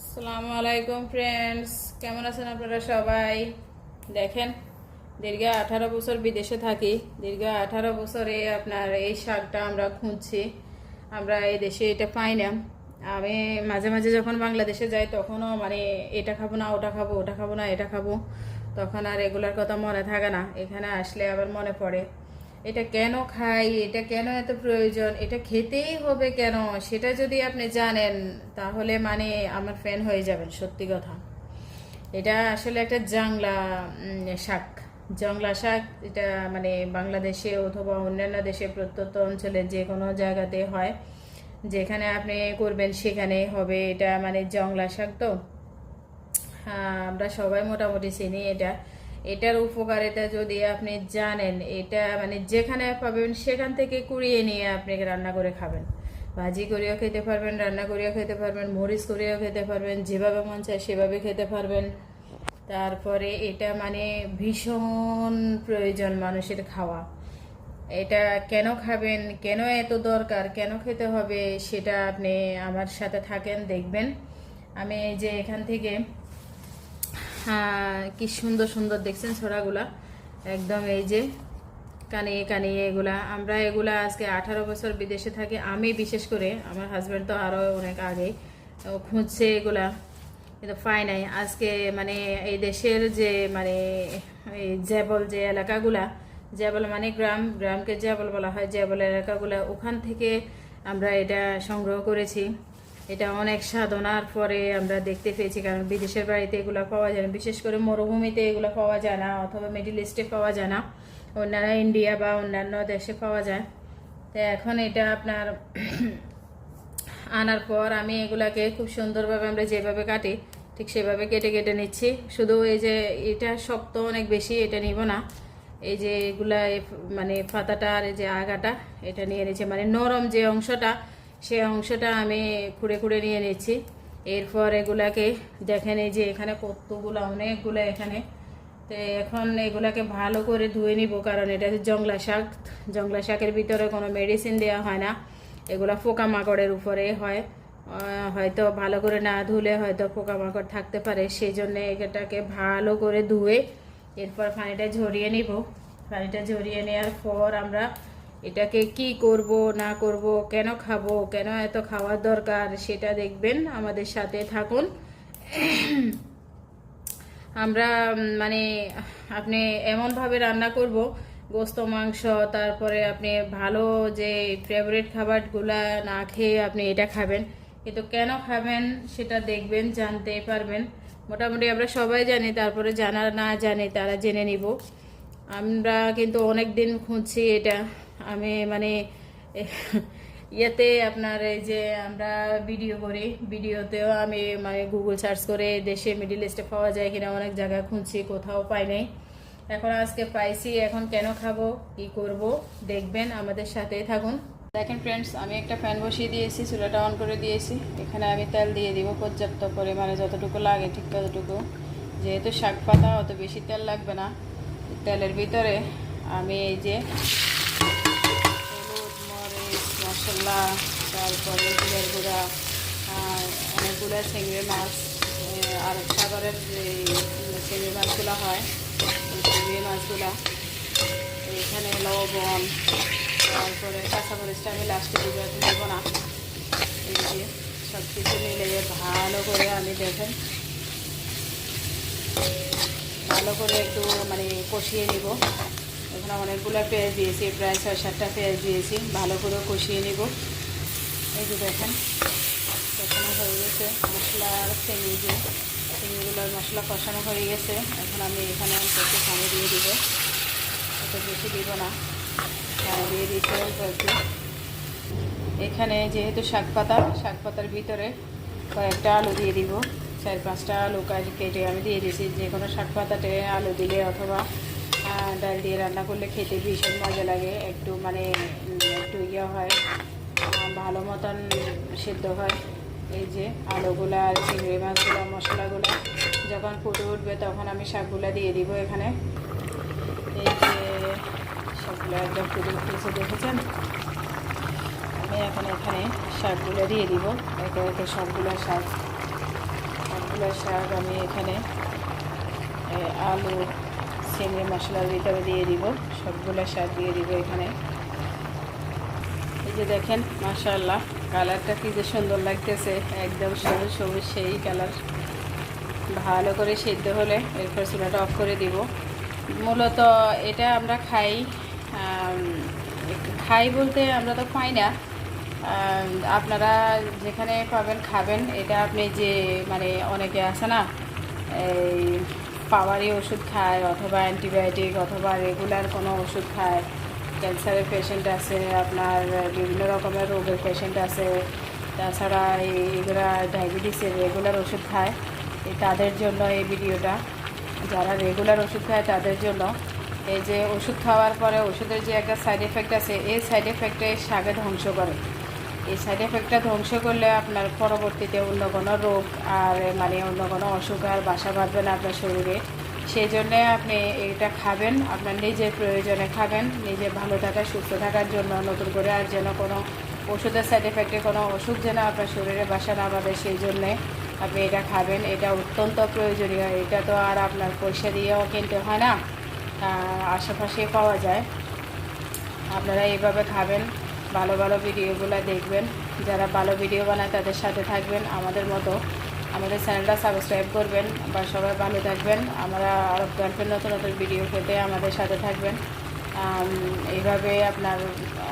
আসসালামু আলাইকুম ফ্রেন্ডস কেমন আছেন আপনারা সবাই? দেখেন, দীর্ঘ আঠারো বছর বিদেশে থাকি, দীর্ঘ আঠারো বছরে আপনার এই শাকটা আমরা খুঁজছি, আমরা এই দেশে এটা পাই না। আমি মাঝে মাঝে যখন বাংলাদেশে যাই, তখনও মানে এটা খাব না, ওটা খাব ওটা খাব না, এটা খাব, তখন আর এগুলার কথা মনে থাকে না। এখানে আসলে আবার মনে পড়ে। এটা কেন খাই, এটা কেন এত প্রয়োজন, এটা খেতেই হবে কেন? সেটা যদি আপনি জানেন, তাহলে মানে আমার ফ্যান হয়ে যাবেন, সত্যি কথা। এটা আসলে একটা জাংলা শাক। জংলা শাক, এটা মানে বাংলাদেশে অথবা অন্যান্য দেশে প্রত্যন্ত অঞ্চলে যে কোনো জায়গাতে হয়, যেখানে আপনি করবেন সেখানে হবে। এটা মানে জংলা শাক তো। আমরা সবাই মোটামুটি চিনি এটা। এটার উপকারিতা যদি আপনি জানেন, এটা মানে যেখানে পাবেন সেখান থেকে কুড়িয়ে নিয়ে আপনি রান্না করে খাবেন। ভাজি করেও খেতে পারবেন, রান্না করেও খেতে পারবেন, মরিচ করেও খেতে পারবেন, যেভাবে মন চায় সেভাবে খেতে পারবেন। তারপরে এটা মানে ভীষণ প্রয়োজন মানুষের খাওয়া। এটা কেন খাবেন, কেন এত দরকার, কেন খেতে হবে, সেটা আপনি আমার সাথে থাকেন, দেখবেন। আমি যে এখান থেকে কি সুন্দর সুন্দর দেখছেন ছড়াগুলা? একদম এই যে, কানিয়ে কানিয়ে এগুলা। আমরা এগুলা আজকে আঠারো বছর বিদেশে থাকি। আমি বিশেষ করে, আমার হাজব্যান্ড তো আরও অনেক আগে খুঁজছে এগুলা। কিন্তু পাই নাই। আজকে মানে এই দেশের যে মানে এই জ্যাবল যে এলাকাগুলা জ্যাবল মানে গ্রাম, গ্রামকে জ্যাবল বলা হয়। জ্যাবল এলাকাগুলা, ওখান থেকে আমরা এটা সংগ্রহ করেছি। এটা অনেক সাধনার পরে আমরা দেখতে পেয়েছি, কারণ বিদেশের বাড়িতে এগুলো পাওয়া যায় না। বিশেষ করে মরুভূমিতে এগুলো পাওয়া যায় না, অথবা মিডিল ইস্টে পাওয়া যায় না। অন্যান্য ইন্ডিয়া বা অন্যান্য দেশে পাওয়া যায়। তো এখন এটা আপনার আনার পর আমি এগুলাকে খুব সুন্দরভাবে আমরা যেভাবে কাটি, ঠিক সেভাবে কেটে কেটে নিচ্ছি। শুধু এই যে এটা শক্ত অনেক বেশি, এটা নিব না। এই যে এগুলা মানে পাতাটা আর এই যে আগাটা, এটা নিয়ে নিচ্ছি। মানে নরম যে অংশটা সেই অংশটা আমি খুঁড়ে খুঁড়ে নিয়ে নিচ্ছি। এরপর এগুলাকে দেখেন এই যে এখানে কতগুলো, অনেকগুলো এখানে। তো এখন এগুলাকে ভালো করে ধুয়ে নিব, কারণ এটা হচ্ছে জংলা শাক। জংলা শাকের ভিতরে কোনো মেডিসিন দেওয়া হয় না। এগুলা পোকামাকড়ের উপরে হয়। হয়তো ভালো করে না ধুলে হয়তো পোকামাকড় থাকতে পারে। সেই জন্যে এটাকে ভালো করে ধুয়ে এরপর পানিটা ঝরিয়ে নিব। পানিটা ঝরিয়ে নেওয়ার পর আমরা এটাকে কি করব, না করব, কেন খাব, কেন এত খাওয়ার দরকার, সেটা দেখবেন। আমাদের সাথে থাকুন। আমরা মানে আপনি এমনভাবে রান্না করব, গোস্ত, মাংস, তারপরে আপনি ভালো যে ফেভারিট খাবারগুলা না খেয়ে আপনি এটা খাবেন। কিন্তু কেন খাবেন সেটা দেখবেন, জানতে পারবেন। মোটামুটি আমরা সবাই জানি, তারপরে জানা না জানে তারা জেনে নিব। আমরা কিন্তু অনেক দিন খুঁজছি এটা। আমি মানে ইয়েতে আপনার এই যে আমরা ভিডিও করি ভিডিওতেও আমি মানে গুগল সার্চ করে দেশে মিডিল ইস্টে পাওয়া যায় কিনা, অনেক জায়গায় খুঁজছি, কোথাও পাই নাই। এখন আজকে পাইছি এখন কেন খাব, কি করব, দেখবেন, আমাদের সাথেই থাকুন। দেখেন ফ্রেন্ডস আমি একটা ফ্যান বসিয়ে দিয়েছি, চুলাটা অন করে দিয়েছি। এখানে আমি তেল দিয়ে দিব পর্যাপ্ত পরিমাণে, যতটুকু লাগে, ঠিক ততটুকু। যেহেতু শাক পাতা, অত বেশি তেল লাগবে না। তেলের ভিতরে আমি এই যে মশলা তারপরে জিরের গুঁড়া অনেকগুলো চিংড়ি মাছ আর সাগরের যে চিংড়ি মাছগুলো হয় চিংড়ি মাছগুলা। এখানে লবণ, তারপরে কাঁচামরিচটা আমি লাস্টে দিব দেবো না। এই যে সব কিছু মিলিয়ে ভালো করে আমি দেখেন। ভালো করে একটু মানে কষিয়ে নিব। এখানে অনেকগুলো পেঁয়াজ দিয়েছি, প্রায় ছয় সাতটা পেঁয়াজ দিয়েছি। ভালো করে কষিয়ে নিব। এই যে দেখেন, কষানো হয়ে গেছে। মশলা আর চিনি যে চিনিগুলোর মশলা কষানো হয়ে গেছে। এখন আমি এখানে একটু পানি দিয়ে দিব। এত বেশি দিব না। পানি দিয়ে দিতে অল্প একটু। এখানে যেহেতু শাক পাতা, শাক পাতার ভিতরে কয়েকটা আলু দিয়ে দিব। চার পাঁচটা আলু কাটি আমি দিয়ে দিয়েছি যে কোনো শাক পাতাতে আলু দিলে অথবা ডাল দিয়ে রান্না করলে খেতে ভীষণ মজা লাগে। একটু মানে একটু ইয়ে হয় ভালো মতন সেদ্ধ হয়। এই যে আলুগুলা আর চিংড়ি মাছগুলো, মশলাগুলো যখন ফুটে উঠবে তখন আমি শাকগুলা দিয়ে দিব এখানে। এই যে সবগুলো একদম ফুটে উঠেছে, দেখেছেন? আমি এখন এখানে শাকগুলো দিয়ে দিব। একে একে সবগুলো শাক সবগুলো শাক আমি এখানে আলু চিংড়ি মশলা ভিতরে দিয়ে দিব। সবগুলো শাক দিয়ে দিব এখানে। এই যে দেখেন, মাশাআল্লাহ, কালারটা কি যে সুন্দর লাগতেছে। একদম সবুজ সবুজ সেই কালার। ভালো করে সিদ্ধ হলে এরপর চুলাটা অফ করে দিব। মূলত এটা আমরা খাই খাই বলতে আমরা তো পাই না। আপনারা যেখানে পাবেন খাবেন। এটা আপনি যে মানে অনেকে আছে না, এই পাওয়ারি ওষুধ খায়, অথবা অ্যান্টিবায়োটিক অথবা রেগুলার কোনো ওষুধ খায়। ক্যান্সারের পেশেন্ট আছে, আপনার বিভিন্ন রকমের রোগের পেশেন্ট আছে। তাছাড়া এইগুলা ডায়াবেটিসের রেগুলার ওষুধ খায়। এই তাদের জন্য এই ভিডিওটা। যারা রেগুলার ওষুধ খায়, তাদের জন্য। এই যে ওষুধ খাওয়ার পরে ওষুধের যে একটা সাইড এফেক্ট আছে, এই সাইড এফেক্টে শাকে ধ্বংস করে। এই সাইড এফেক্টটা ধ্বংস করলে আপনার পরবর্তীতে অন্য কোনো রোগ আর মানে অন্য কোনো অসুখ আর বাসা বাঁধবে না আপনার শরীরে। সেই জন্যে আপনি এটা খাবেন, আপনার নিজের প্রয়োজনে খাবেন, নিজে ভালো থাকা, সুস্থ থাকার জন্য নতুন করে আর যেন কোনো ওষুধের সাইড এফেক্টে কোনো অসুখ যেন আপনার শরীরে বাসা না বাঁধে সেই জন্যে আপনি এটা খাবেন। এটা অত্যন্ত প্রয়োজনীয়, এটা তো আর আপনার পয়সা দিয়েও কিনতে হয় না। আশেপাশে পাওয়া যায়। আপনারা এইভাবে খাবেন। ভালো ভালো ভিডিওগুলো দেখবেন। যারা ভালো ভিডিও বানায় তাদের সাথে থাকবেন। আমাদের মতো আমাদের চ্যানেলটা সাবস্ক্রাইব করবেন। বা সবাই ভালো থাকবেন। আমরা আরও গল্পের নতুন নতুন ভিডিও পেতে আমাদের সাথে থাকবেন। এইভাবে আপনার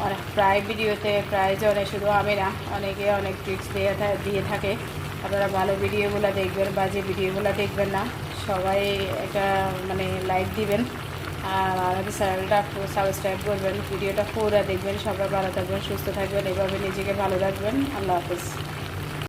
অনেক প্রায় ভিডিওতে প্রায় জনে শুধু আমি না, অনেকে অনেক ট্রিক্স দিয়ে দিয়ে থাকে। আপনারা ভালো ভিডিওগুলো দেখবেন বা যে ভিডিওগুলো দেখবেন না, সবাই একটা মানে লাইক দিবেন। আর আমাদের চ্যানেলটা সাবস্ক্রাইব করবেন, ভিডিওটা পুরো দেখবেন, সবাই ভালো থাকবেন, সুস্থ থাকবেন, এভাবে নিজেকে ভালো রাখবেন। আল্লাহ হাফিজ।